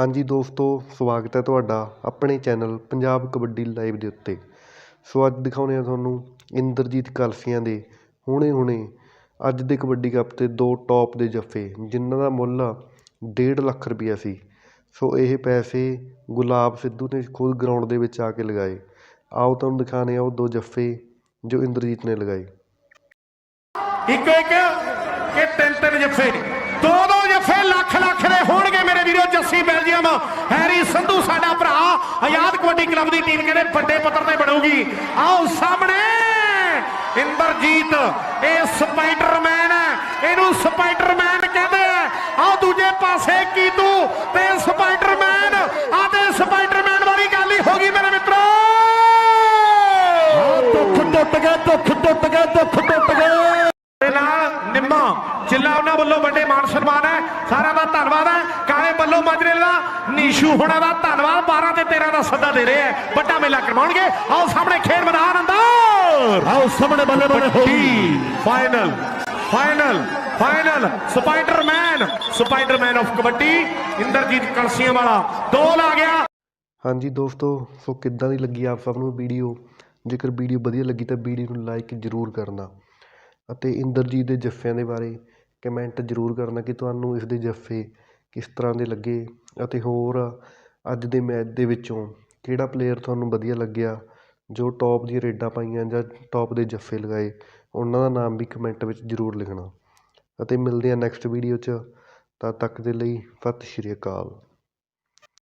ਹਾਂਜੀ ਦੋਸਤੋ, ਸਵਾਗਤ ਹੈ ਤੁਹਾਡਾ ਆਪਣੇ ਚੈਨਲ ਪੰਜਾਬ ਕਬੱਡੀ ਲਾਈਵ ਦੇ ਉੱਤੇ। ਸੋ ਅੱਜ ਦਿਖਾਉਂਦੇ ਹਾਂ ਤੁਹਾਨੂੰ ਇੰਦਰਜੀਤ ਕਲਸੀਆਂ ਦੇ ਹੁਣੇ ਹੁਣੇ ਅੱਜ ਦੇ ਕਬੱਡੀ ਕੱਪ 'ਤੇ ਦੋ ਟੌਪ ਦੇ ਜੱਫੇ, ਜਿਨ੍ਹਾਂ ਦਾ ਮੁੱਲ ਡੇਢ ਲੱਖ ਰੁਪਈਆ ਸੀ। ਸੋ ਇਹ ਪੈਸੇ ਗੁਲਾਬ ਸਿੱਧੂ ਨੇ ਖੁਦ ਗਰਾਊਂਡ ਦੇ ਵਿੱਚ ਆ ਕੇ ਲਗਾਏ। ਆਓ ਤੁਹਾਨੂੰ ਦਿਖਾਉਂਦੇ ਹਾਂ ਉਹ ਦੋ ਜੱਫੇ ਜੋ ਇੰਦਰਜੀਤ ਨੇ ਲਗਾਏ। ਇੱਕੋ ਇੱਕ ਕਿ ਤਿੰਨ ਤਿੰਨ ਜੱਫੇ ਦੋ ਦੋ ਹੈਰੀ ਸੰਧੂ ਸਾਡਾ ਭਰਾ। ਆਜ਼ਾਦ ਕਬੱਡੀ ਕਲੱਬ ਦੀ ਟੀਮ ਕਹਿੰਦੇ ਵੱਡੇ ਪੱਧਰ ਤੇ ਬਣੂਗੀ? ਆਓ ਸਾਹਮਣੇ। ਇੰਦਰਜੀਤ, ਇਹ ਸਪਾਈਡਰਮੈਨ ਹੈ। ਇਹਨੂੰ ਸਪਾਈਡਰਮੈਨ ਕਹਿੰਦੇ ਆ। ਆਓ ਦੂਜੇ ਪਾਸੇ, ਕੀਤੂ ਤੇ ਸਪਾਈਡਰਮੈਨ। ਆ ਤੇ ਸਪਾਈਡਰਮੈਨ ਵਾਲੀ ਗੱਲ ਹੀ ਹੋ ਗਈ ਮੇਰੇ ਮਿੱਤਰੋ। ਦੁੱਖ ਟੁੱਟ ਗਏ ਦੁੱਖ ਟੁੱਟ ਗਏ ਦੁੱਖ ਟੁੱਟ ਚਿੱਲਾ ਉਹਨਾਂ ਵੱਲੋਂ ਵੱਡੇ ਮਾਨ ਸਨਮਾਨ ਹੈ ਸਾਰਿਆਂ ਦਾ ਧੰਨਵਾਦ ਹੈ। ਕਾਲੇ ਬੱਲੋ ਮਾਜਰੇ ਦਾ ਨੀਸ਼ੂ ਹੋਣਾ ਦਾ ਧੰਨਵਾਦ 12 ਤੇ 13 ਦਾ ਸੱਦਾ ਦੇ ਰਹੇ ਹੈ। ਵੱਡਾ ਮੇਲਾ ਕਰਵਾਉਣਗੇ। ਆਓ ਸਾਹਮਣੇ ਖੇਡ ਮੈਦਾਨ ਅੰਦਰ। ਆਓ ਸਾਹਮਣੇ ਬੱਲੇ ਬੱਲੇ ਹੋਈ final final final. Spiderman Spiderman of kabaddi Inderjit Kalsian ਵਾਲਾ। ਦੋ ਲਾ ਗਿਆ। ਹਾਂਜੀ ਦੋਸਤੋ ਸੋ ਕਿੱਦਾਂ ਦੀ ਲੱਗੀ ਆਪ ਸਭ ਨੂੰ ਵੀਡੀਓ? ਜੇਕਰ ਵੀਡੀਓ ਵਧੀਆ ਲੱਗੀ ਤਾਂ ਵੀਡੀਓ ਨੂੰ ਲਾਈਕ ਜ਼ਰੂਰ ਕਰਨਾ। ਅਤੇ ਇੰਦਰਜੀਤ ਦੇ ਜੱਫਿਆਂ ਦੇ ਬਾਰੇ ਕਮੈਂਟ ਜ਼ਰੂਰ ਕਰਨਾ ਕਿ ਤੁਹਾਨੂੰ ਇਸ ਦੇ ਜੱਫੇ ਕਿਸ ਤਰ੍ਹਾਂ ਦੇ ਲੱਗੇ ਅਤੇ ਹੋਰ ਅੱਜ ਦੇ ਮੈਚ ਦੇ ਵਿੱਚੋਂ ਕਿਹੜਾ ਪਲੇਅਰ ਤੁਹਾਨੂੰ ਵਧੀਆ ਲੱਗਿਆ, ਜੋ ਟੋਪ ਦੀਆਂ ਰੇਡਾਂ ਪਾਈਆਂ ਜਾਂ ਟੋਪ ਦੇ ਜੱਫੇ ਲਗਾਏ, ਉਹਨਾਂ ਦਾ ਨਾਮ ਵੀ ਕਮੈਂਟ ਵਿੱਚ ਜ਼ਰੂਰ ਲਿਖਣਾ। ਅਤੇ ਮਿਲਦੇ ਹਾਂ ਨੈਕਸਟ ਵੀਡੀਓ 'ਚ, ਤਦ ਤੱਕ ਦੇ ਲਈ ਸਤਿ ਸ਼੍ਰੀ ਅਕਾਲ।